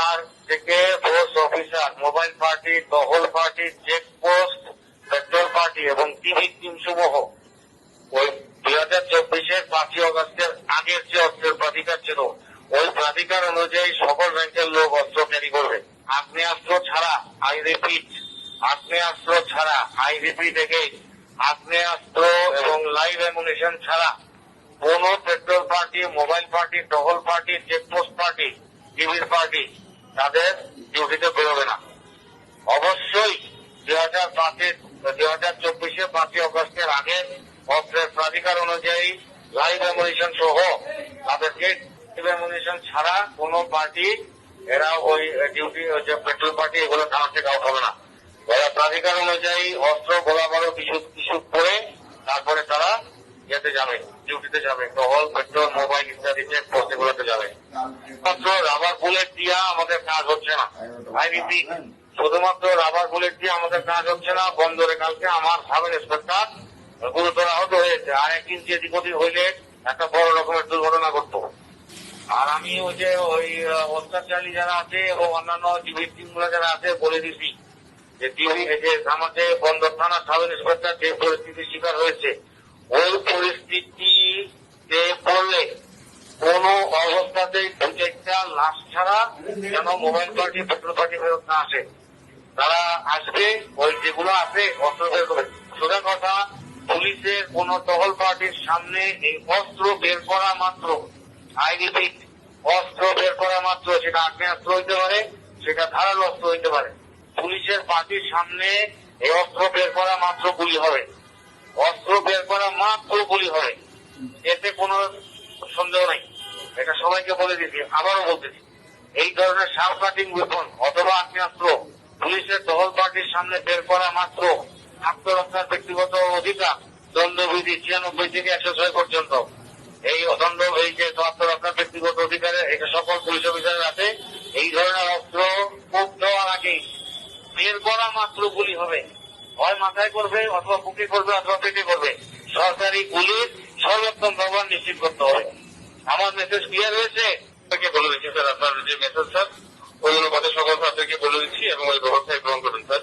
আপনার থেকে force officer mobile party টহল পার্টি চেকপোস্ট পেট্রোল পার্টি এবং টিভি টিম সমূহ ওই দুই হাজার চব্বিশের পাঁচই অগস্টের আগের যে অস্ত্রের প্রাধিকার ছিল, ওই প্রাধিকার অনুযায়ী সকল ব্যাংকের লোক অস্ত্র ক্যারি করবে। আগ্নেয়াস্ত্র ছাড়া আই রিপিট আগ্নেয়াস্ত্র ছাড়া আই রিপিট থেকে আগ্নেয়াস্ত্র এবং লাইভ অ্যামুনেশন ছাড়া কোন পেট্রোল পার্টি মোবাইল পার্টি টহল পার্টি চেকপোস্ট পার্টি টিভির পার্টি তাদের ডিউটিতে বেরোবে না। অবশ্যই দুই হাজার পাঁচের দুই হাজার চব্বিশে পাঁচই অগস্টের আগে অস্ত্রের প্রাধিকার অনুযায়ী লাইভ অ্যামুনিশন সহ তাদেরকে অ্যামুনিশন ছাড়া কোনো পার্টি, এরা ওই ডিউটি যে পেট্রোল পার্টি এগুলো থানা থেকে আউট হবে না। ওরা প্রাধিকার অনুযায়ী অস্ত্র গোলা বারো কিছু কিছু করে তারপরে তারা ইয়েতে যাবে ডিউটিতে যাবে টহল পেট্রোল মোবাইল ইত্যাদি চেক পোস্ট এগুলোতে যাবে। রাবার বুলেট দিয়া আমাদের কাজ হচ্ছে না। আই রিপিট শুধুমাত্র রাবার বুলেট দিয়ে আমাদের কাজ হচ্ছে না, বন্দরে কালকে আমার সাব ইন্সপেক্টর গুরুতর আহত হয়েছে। আর এক ইঞ্চি এদিক ওদিক হইলে একটা বড় রকমের দুর্ঘটনা ঘটতো। আর আমি ওই যে ওই অত্যাচারী যারা আছে ও অন্যান্য টিমগুলো যারা আছে বলে দিছি। যে যে আমাদের বন্দর থানা সাব ইন্সপেক্টর যে পরিস্থিতির শিকার হয়েছে ওই পরিস্থিতিতে পড়লে কোন অবস্থাতেই প্রত্যেকটা লাশ ছাড়া যেন মোবাইল পার্টি পেট্রোল পার্টি ফেরত না আসে। তারা আসবে, ওই যেগুলো আছে, অস্ত্র বের করে সোজা কথা, পুলিশের কোন টহল পার্টির সামনে এই অস্ত্র বের করা মাত্র আই অস্ত্র বের করা মাত্র, সেটা আগ্নেয়াস্ত্র হইতে পারে, সেটা ধারালো অস্ত্র হইতে পারে। পুলিশের পার্টির সামনে এই অস্ত্র বের করা মাত্র গুলি হবে। অস্ত্র বের করা মাত্র গুলি হবে এতে কোনো সন্দেহ নাই। এটা সবাইকে বলে দিচ্ছি আবারও বলতেছি এই ধরনের শার্প কাটিং ওয়েপন অথবা আগ্নেয়াস্ত্র পুলিশের টহল পার্টির সামনে বের করা মাত্র আত্মরক্ষার ব্যক্তিগত অধিকার দণ্ডবিধি ছিয়ানব্বই থেকে একশো ছয় পর্যন্ত। এই অদণ্ড, এই যে আত্মরক্ষার ব্যক্তিগত অধিকারে, এটা সকল পুলিশ অফিসারের আছে এই ধরনের অস্ত্র মুখ দেওয়ার আগেই বের করা মাত্র গুলি হবে। হয় মাথায় করবে অথবা বুকে করবে অথবা পেটে করবে। সরকারি গুলির সর্বোত্তম ব্যবহার নিশ্চিত করতে হবে। আমার মেসেজ ক্লিয়ার হয়েছে? আপনাকে বলে দিচ্ছি স্যার আপনার যে মেসেজ স্যার ওই কথা সকল ছাত্রকে বলে দিচ্ছি এবং ওই ব্যবস্থায় গ্রহণ করুন স্যার